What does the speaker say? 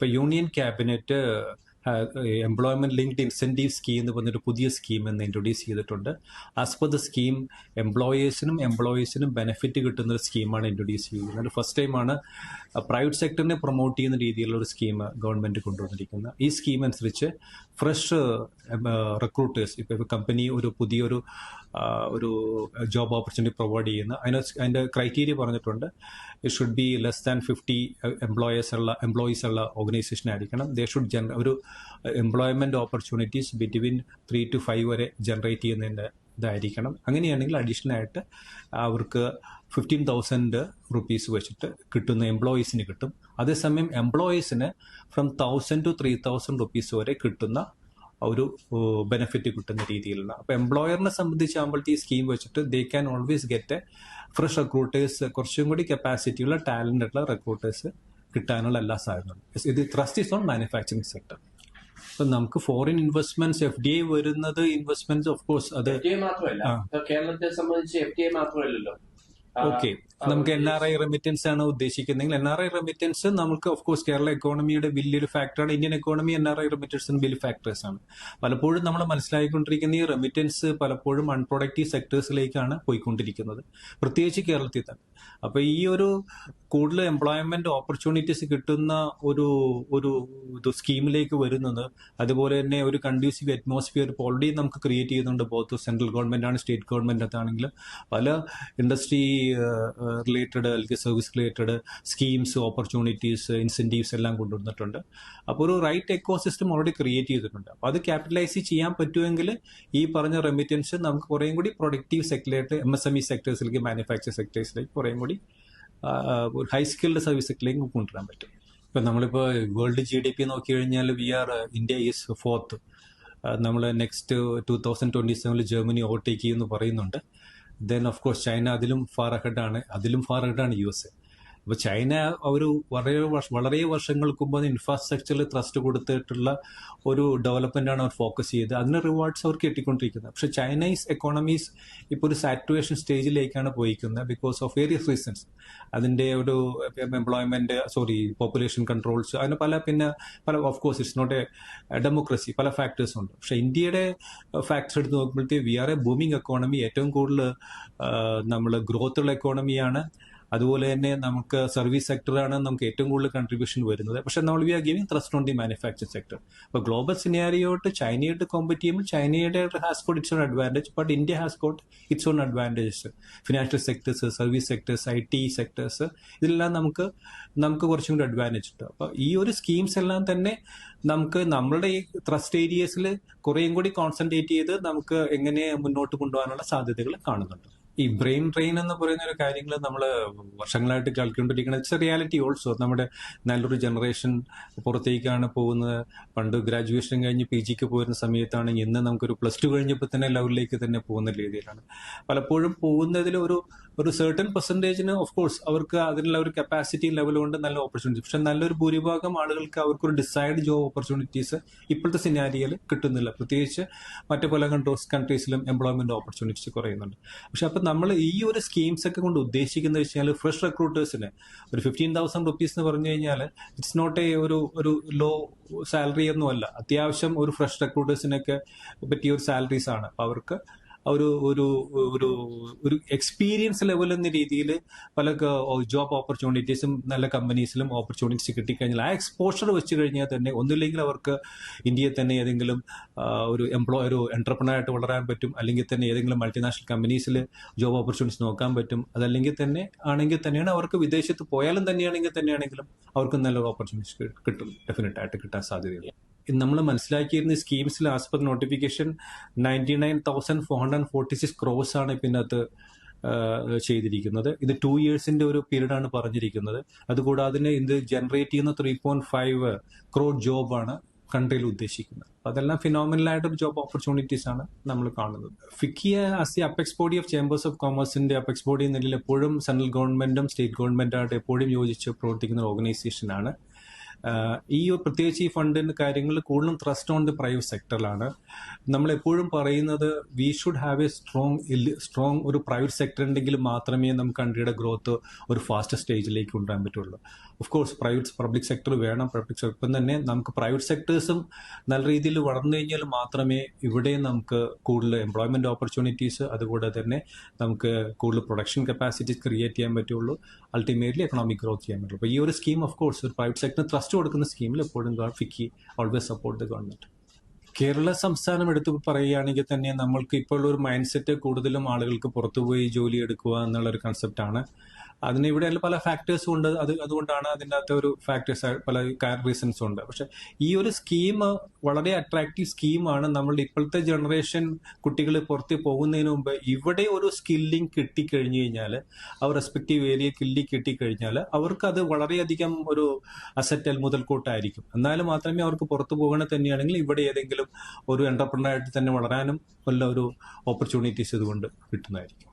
இப்போ union cabinet employment linked incentive scheme എന്ന് പറഞ്ഞൊരു പുതിയ സ്കീം എന്ന് ഇൻട്രൊഡ്യൂസ് ചെയ്തിട്ടുണ്ട്. ആസ് പെർ ദ സ്കീം എംപ്ലോയേഴ്സിനും എംപ്ലോയീസിനും ബെനിഫിറ്റ് കിട്ടുന്ന ഒരു സ്കീമാണ് ഇൻട്രൊഡ്യൂസ് ചെയ്യുന്നത് ഫസ്റ്റ് ടൈമാണ് പ്രൈവറ്റ് സെക്ടറിനെ പ്രൊമോട്ട് ചെയ്യുന്ന രീതിയിലുള്ള ഒരു സ്കീം ഗവൺമെന്റ് കൊണ്ടുവന്നിരിക്കുന്നത്. ഈ സ്കീം അനുസരിച്ച് ഫ്രഷ് റിക്രൂട്ടേഴ്സ് ഇപ്പോൾ കമ്പനി ഒരു പുതിയൊരു ഒരു ജോബ് ഓപ്പർച്യൂണിറ്റി പ്രൊവൈഡ് ചെയ്യുന്ന അതിന് അതിന്റെ ക്രൈറ്റീരിയ പറഞ്ഞിട്ടുണ്ട്. It should be less than fifty employers ഉള്ള എംപ്ലോയീസ് ഉള്ള ഓർഗനൈസേഷൻ ആയിരിക്കണം. ദേ ഷുഡ് ജനറ ഒരു employment opportunities between three to five വരെ ജനറേറ്റ് ചെയ്യുന്നതിന്റെ ഇതായിരിക്കണം അങ്ങനെയാണെങ്കിൽ അഡീഷണൽ ആയിട്ട് അവർക്ക് ഫിഫ്റ്റീൻ തൗസൻഡ് റുപ്പീസ് വെച്ചിട്ട് കിട്ടുന്ന എംപ്ലോയീസിന് കിട്ടും. അതേസമയം എംപ്ലോയീസിന് from thousand to three thousand rupees വരെ കിട്ടുന്ന ഒരു ബെനിഫിറ്റ് കിട്ടുന്ന രീതിയിലുള്ള. അപ്പോൾ എംപ്ലോയറിനെ സംബന്ധിച്ചാകുമ്പോഴത്തെ ഈ സ്കീം വെച്ചിട്ട് they can always get a fresh recruiters കുറച്ചും കൂടി കപ്പാസിറ്റിയുള്ള ടാലന്റ് ഉള്ള റിക്രൂട്ടേഴ്സ് കിട്ടാനുള്ള എല്ലാ സാധ്യതകളും ഇത് thrust is on manufacturing sector ഇപ്പം നമുക്ക് foreign investments F D I വരുന്നത് ഇൻവെസ്റ്റ്മെന്റ്സ് ഓഫ് കോഴ്സ് അത് കേരളത്തെ സംബന്ധിച്ച് എഫ് ഡി ഐ മാത്രമല്ലല്ലോ. ഓക്കെ. നമുക്ക് എൻ ആർ ഐ റെമിറ്റൻസ് ആണ് ഉദ്ദേശിക്കുന്നതെങ്കിൽ എൻ ആർ ഐ റെമിറ്റൻസ് നമുക്ക് ഓഫ് കോഴ്സ് കേരള എക്കോണമിയുടെ വലിയൊരു ഫാക്ടറാണ് Indian economy N R I റെമിറ്റൻസിന് വലിയ ഫാക്ടേഴ്സ് ആണ്. പലപ്പോഴും നമ്മൾ മനസ്സിലാക്കിക്കൊണ്ടിരിക്കുന്ന ഈ റെമിറ്റൻസ് പലപ്പോഴും അൺപ്രൊഡക്റ്റീവ് സെക്ടേഴ്സിലേക്കാണ് പോയിക്കൊണ്ടിരിക്കുന്നത്. പ്രത്യേകിച്ച് കേരളത്തിൽ തന്നെ. അപ്പൊ ഈ ഒരു കൂടുതൽ എംപ്ലോയ്മെന്റ് ഓപ്പർച്യൂണിറ്റീസ് കിട്ടുന്ന ഒരു ഒരു സ്കീമിലേക്ക് വരുന്നത് അതുപോലെ തന്നെ ഒരു കണ്ടീസീവ് അറ്റ്മോസ്ഫിയർ ഇപ്പോൾ ഓൾറെഡി നമുക്ക് ക്രിയേറ്റ് ചെയ്യുന്നുണ്ട്. ബോത്ത് സെൻട്രൽ ഗവൺമെന്റ് ആണ് സ്റ്റേറ്റ് ഗവൺമെന്റ് ആണെങ്കിലും പല ഇൻഡസ്ട്രി റിലേറ്റഡ് അല്ലെങ്കിൽ service related schemes opportunities incentives എല്ലാം കൊണ്ടുവന്നിട്ടുണ്ട്. അപ്പോൾ ഒരു right ecosystem already create ചെയ്തിട്ടുണ്ട്. അപ്പോൾ അത് ക്യാപിറ്റലൈസ് ചെയ്യാൻ പറ്റുമെങ്കിൽ ഈ പറഞ്ഞ റെമിറ്റൻസ് നമുക്ക് കുറേയും കൂടി പ്രൊഡക്റ്റീവ് സെക്ടറിലേക്ക് എം എസ് എം ഇ സെക്ടേഴ്സിലേക്ക് മാനുഫാക്ചർ സെക്ടേഴ്സിലേക്ക് കുറേയും കൂടി ഹൈ സ്കിൽഡ് സർവീസ് സെക്ടറിലേക്ക് കൊണ്ടുവരാൻ പറ്റും. ഇപ്പം നമ്മളിപ്പോൾ വേൾഡ് ജി ഡി പി നോക്കി കഴിഞ്ഞാൽ we are India is fourth നമ്മൾ നെക്സ്റ്റ് ടൂ തൗസൻഡ് ട്വന്റി സെവനിൽ ജർമ്മനി ഓവർടേക്ക് ചെയ്യുമെന്ന് പറയുന്നുണ്ട്. ദെൻ ഓഫ് കോഴ്സ് ചൈന അതിലും ഫാർ അഹഡ് ആണ്. അതിലും ഫാർ അഹഡ് ആണ് യു എസ്. എ അപ്പോൾ ചൈന ഒരു വളരെ വളരെ വർഷങ്ങൾക്ക് മുമ്പ് ഇൻഫ്രാസ്ട്രക്ചറിൽ ട്രസ്റ്റ് കൊടുത്തിട്ടുള്ള ഒരു ഡെവലപ്മെന്റ് ആണ് അവർ ഫോക്കസ് ചെയ്ത് അതിന് റിവാർഡ്സ് അവർക്ക് കിട്ടിക്കൊണ്ടിരിക്കുന്നത്. പക്ഷെ ചൈനീസ് എക്കോണമീസ് ഇപ്പോൾ ഒരു സാറ്റുവേഷൻ സ്റ്റേജിലേക്കാണ് പോയിക്കുന്നത് ബിക്കോസ് ഓഫ് വേരിയസ് റീസൺസ് അതിന്റെ ഒരു എംപ്ലോയ്മെന്റ് സോറി പോപ്പുലേഷൻ കൺട്രോൾസ് അതിന് പല പിന്നെ പല of course it's not a democracy പല ഫാക്ടേഴ്സ് ഉണ്ട്. പക്ഷെ ഇന്ത്യയുടെ ഫാക്ടർ എടുത്ത് നോക്കുമ്പോഴത്തേക്ക് we are a booming economy ഏറ്റവും കൂടുതൽ നമ്മൾ ഗ്രോത്തുള്ള എക്കോണമിയാണ് അതുപോലെ തന്നെ നമുക്ക് സർവീസ് സെക്ടറാണ് നമുക്ക് ഏറ്റവും കൂടുതൽ കൺട്രിബ്യൂഷൻ വരുന്നത്. പക്ഷെ നമ്മൾ we are giving thrust on the manufacture sector അപ്പോൾ ഗ്ലോബൽ സിനാരിയോട്ട് ചൈനയായിട്ട് കോമ്പറ്റ് ചെയ്യുമ്പോൾ ചൈനയുടെ has got its own advantage but India has got its own advantages financial sectors service sectors I T sectors ഇതെല്ലാം നമുക്ക് നമുക്ക് കുറച്ചും കൂടി അഡ്വാന്റേജ് ഉണ്ട്. അപ്പോൾ ഈ ഒരു സ്കീംസ് എല്ലാം തന്നെ നമുക്ക് നമ്മളുടെ ഈ ത്രസ്റ്റ് ഏരിയസിൽ കുറേയും കൂടി കോൺസെൻട്രേറ്റ് ചെയ്ത് നമുക്ക് എങ്ങനെ മുന്നോട്ട് കൊണ്ടുപോകാനുള്ള സാധ്യതകൾ കാണുന്നുണ്ട്. ഈ ബ്രെയിൻ ട്രെയിൻ എന്ന് പറയുന്ന ഒരു കാര്യങ്ങൾ നമ്മൾ വർഷങ്ങളായിട്ട് കേൾക്കൊണ്ടിരിക്കുന്നത് ഇറ്റ്സ് റിയാലിറ്റി ഓൾസോ നമ്മുടെ നല്ലൊരു ജനറേഷൻ പുറത്തേക്കാണ് പോകുന്നത്. പണ്ട് ഗ്രാജുവേഷൻ കഴിഞ്ഞ് പി ജിക്ക് പോയിരുന്ന സമയത്താണ് ഇന്ന് നമുക്കൊരു പ്ലസ് ടു കഴിഞ്ഞപ്പോൾ തന്നെ ലെവലിലേക്ക് തന്നെ പോകുന്ന രീതിയിലാണ്. പലപ്പോഴും പോകുന്നതിൽ ഒരു ഒരു സെർട്ടൺ പെർസെന്റേജിന് ഓഫ് കോഴ്സ് അവർക്ക് അതിനുള്ള ഒരു കപ്പാസിറ്റി ലെവൽ കൊണ്ട് നല്ല ഓപ്പർച്യൂണിറ്റി പക്ഷെ നല്ലൊരു ഭൂരിഭാഗം ആളുകൾക്ക് അവർക്കൊരു ഡിസൈഡ് ജോബ് ഓപ്പർച്യൂണിറ്റീസ് ഇപ്പോഴത്തെ സിനാരിയയിൽ കിട്ടുന്നില്ല. പ്രത്യേകിച്ച് മറ്റു പല കൺട്രോസ് കൺട്രീസിലും എംപ്ലോയ്മെന്റ് ഓപ്പർച്യൂണിറ്റീസ് കുറയുന്നുണ്ട്. പക്ഷെ അപ്പം നമ്മൾ ഈ ഒരു സ്കീംസ് ഒക്കെ കൊണ്ട് ഉദ്ദേശിക്കുന്നത് വെച്ചാൽ ഫ്രഷ് റിക്രൂട്ടേഴ്സിന് ഒരു ഫിഫ്റ്റീൻ തൗസൻഡ് റുപ്പീസ് എന്ന് പറഞ്ഞു കഴിഞ്ഞാൽ ഇറ്റ്സ് നോട്ട് എ ഒരു ഒരു ലോ സാലറി ഒന്നുമല്ല. അത്യാവശ്യം ഒരു ഫ്രഷ് റിക്രൂട്ടേഴ്സിനൊക്കെ പറ്റിയ ഒരു സാലറീസ് ആണ്. അപ്പൊ അവർക്ക് ഒരു ഒരു ഒരു ഒരു എക്സ്പീരിയൻസ് ലെവൽ എന്ന രീതിയിൽ പല ജോബ് ഓപ്പർച്യൂണിറ്റീസും നല്ല കമ്പനീസിലും ഓപ്പർച്യൂണിറ്റീസ് കിട്ടിക്കഴിഞ്ഞാൽ ആ എക്സ്പോഷർ വെച്ച് കഴിഞ്ഞാൽ തന്നെ ഒന്നില്ലെങ്കിൽ അവർക്ക് ഇന്ത്യയിൽ തന്നെ ഏതെങ്കിലും ഒരു എംപ്ലോയർ ഒരു എന്റർപ്രണറായിട്ട് വളരാൻ പറ്റും. അല്ലെങ്കിൽ തന്നെ ഏതെങ്കിലും മൾട്ടിനാഷണൽ കമ്പനീസിൽ ജോബ് ഓപ്പർച്യൂണിറ്റീസ് നോക്കാൻ പറ്റും. അതല്ലെങ്കിൽ തന്നെ ആണെങ്കിൽ തന്നെയാണ് അവർക്ക് വിദേശത്ത് പോയാലും തന്നെയാണെങ്കിൽ തന്നെയാണെങ്കിലും അവർക്ക് നല്ലൊരു ഓപ്പർച്യൂണിറ്റീസ് കിട്ടും. ഡെഫിനറ്റ് ആയിട്ട് കിട്ടാൻ സാധ്യതയുണ്ട് നമ്മൾ മനസ്സിലാക്കിയിരുന്ന സ്കീംസിൽ as notification ninety nine thousand four hundred forty six crores ആണ് ഇതിനകത്ത് ചെയ്തിരിക്കുന്നത്. ഇത് ടു ഇയേഴ്സിന്റെ ഒരു പീരീഡ് ആണ് പറഞ്ഞിരിക്കുന്നത്. അതുകൂടാതെ ഇത് ജനറേറ്റ് ചെയ്യുന്ന ത്രീ പോയിന്റ് ഫൈവ് ക്രോഡ് ജോബാണ് കൺട്രിയിൽ ഉദ്ദേശിക്കുന്നത്. അതെല്ലാം ഫിനോമിനലായിട്ടൊരു ജോബ് ഓപ്പർച്യൂണിറ്റീസ് ആണ് നമ്മൾ കാണുന്നത്. ഫിക്കിയ the apex body of chambers of കോമേഴ്സിന്റെ apex body നിലയിൽ എപ്പോഴും സെൻട്രൽ ഗവൺമെന്റും സ്റ്റേറ്റ് ഗവൺമെന്റായിട്ട് എപ്പോഴും യോജിച്ച് പ്രവർത്തിക്കുന്ന ഓർഗനൈസേഷനാണ് ഈ പ്രത്യേകിച്ച് ഈ ഫണ്ടിന്റെ കാര്യങ്ങൾ കൂടുതലും ട്രസ്റ്റ് ഓൺ ദി പ്രൈവറ്റ് സെക്ടറിലാണ് നമ്മൾ എപ്പോഴും പറയുന്നത് we should have a strong strong ഒരു പ്രൈവറ്റ് സെക്ടർ ഉണ്ടെങ്കിൽ മാത്രമേ നമുക്ക് കൺട്രിയുടെ ഗ്രോത്ത് ഒരു ഫാസ്റ്റ് സ്റ്റേജിലേക്ക് കൊണ്ടുവരാൻ പറ്റുള്ളൂ. Of course private public sector വേണം പബ്ലിക് സെക്ടർ ഇപ്പം തന്നെ നമുക്ക് പ്രൈവറ്റ് സെക്ടേഴ്സും നല്ല രീതിയിൽ വളർന്നു കഴിഞ്ഞാൽ മാത്രമേ ഇവിടെ നമുക്ക് കൂടുതൽ എംപ്ലോയ്മെന്റ് ഓപ്പർച്യൂണിറ്റീസ് അതുകൂടെ തന്നെ നമുക്ക് കൂടുതൽ പ്രൊഡക്ഷൻ കപ്പാസിറ്റീസ് ക്രിയേറ്റ് ചെയ്യാൻ പറ്റുള്ളൂ. അൾട്ടിമേറ്റ്ലി എക്കണോമിക് ഗ്രോത്ത് ചെയ്യാൻ പറ്റുള്ളൂ. അപ്പോൾ ഈ ഒരു സ്കീം ഓഫ് കോഴ്സ് ഒരു പ്രൈവറ്റ് സെക്ടർ ട്രസ്റ്റ് കൊടുക്കുന്ന സ്കീമിൽ എപ്പോഴും FICCI always support the government Kerala സംസ്ഥാനം എടുത്തു പറയുകയാണെങ്കിൽ തന്നെ നമ്മൾക്ക് ഇപ്പോൾ ഒരു മൈൻഡ് സെറ്റ് കൂടുതലും ആളുകൾക്ക് പുറത്തുപോയി ജോലി എടുക്കുക എന്നുള്ള ഒരു കൺസെപ്റ്റാണ് അതിന് ഇവിടെ പല ഫാക്ടേഴ്സും ഉണ്ട്. അത് അതുകൊണ്ടാണ് അതിന്റെ അകത്തെ ഒരു ഫാക്ടേഴ്സ് പല റീസൺസും ഉണ്ട്. പക്ഷെ ഈ ഒരു സ്കീം വളരെ അട്രാക്റ്റീവ് സ്കീമാണ് നമ്മളുടെ ഇപ്പോഴത്തെ ജനറേഷൻ കുട്ടികൾ പുറത്ത് പോകുന്നതിന് മുമ്പ് ഇവിടെ ഒരു സ്കില്ലിംഗ് കിട്ടിക്കഴിഞ്ഞു കഴിഞ്ഞാൽ അവർ റെസ്പെക്റ്റീവ് ഏരിയ കില്ലി കിട്ടിക്കഴിഞ്ഞാൽ അവർക്ക് അത് വളരെയധികം ഒരു അസറ്റൽ മുതൽക്കൂട്ടായിരിക്കും. എന്നാൽ മാത്രമേ അവർക്ക് പുറത്തു പോകണ തന്നെയാണെങ്കിൽ ഇവിടെ ഏതെങ്കിലും ഒരു എന്റർപ്രണറായിട്ട് തന്നെ വളരാനും വല്ല ഒരു ഓപ്പർച്യൂണിറ്റീസ് ഇതുകൊണ്ട് കിട്ടുന്നതായിരിക്കും.